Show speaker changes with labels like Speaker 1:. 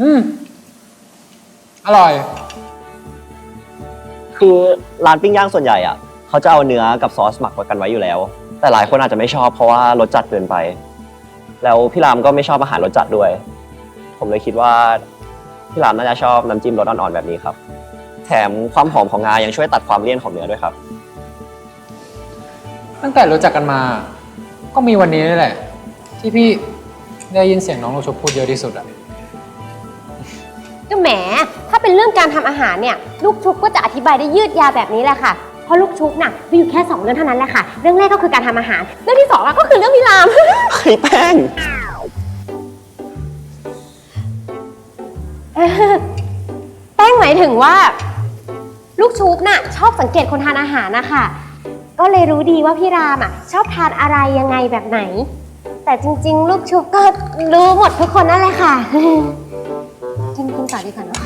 Speaker 1: อืมอร่อย
Speaker 2: คือร้านปิ้งย่างส่วนใหญ่อะเขาจะเอาเนื้อกับซอสหมักไว้กันไว้อยู่แล้ว แต่หลายคนอาจจะไม่ชอบเพราะว่ารสจัดเกินไป แล้วพี่รามก็ไม่ชอบอาหารรสจัดด้วย ผมเลยคิดว่าพี่รามน่าจะชอบน้ำจิ้มรสอ่อนๆแบบนี้ครับ แถมความหอมของงายังช่วยตัดความเลี่ยนของเนื้อด้วยครับ
Speaker 1: ตั้งแต่รู้จักกันมา ก็มีวันนี้นี่แหละ ที่พี่ได้ยินเสียงน้องลูกชุบพูดเยอะที่สุดอะ
Speaker 3: ก็แหม ถ้าเป็นเรื่องการทำอาหารเนี่ย ลูกชุบก็จะอธิบายได้ยืดยาวแบบนี้แหละค่ะ เพราะลูกชุบน่ะมีอยู่แค่สองเรื่องเท่านั้นแหละค่ะ เรื่องแรกก็คือการทำอาหาร เรื่องที่สองอะก็คือเรื่องพิราม
Speaker 2: เฮ้ยแป้ง
Speaker 3: แป้งหมายถึงว่า ลูกชุบน่ะชอบสังเกตคนทานอาหารนะคะ ก็เลยรู้ดีว่าพี่รามอะชอบทานอะไรยังไงแบบไหน แต่จริงๆ ลูกชุบก็รู้หมดทุกคนนั่นแหละค่ะ คุณคุณสาดีค่ะเนอะ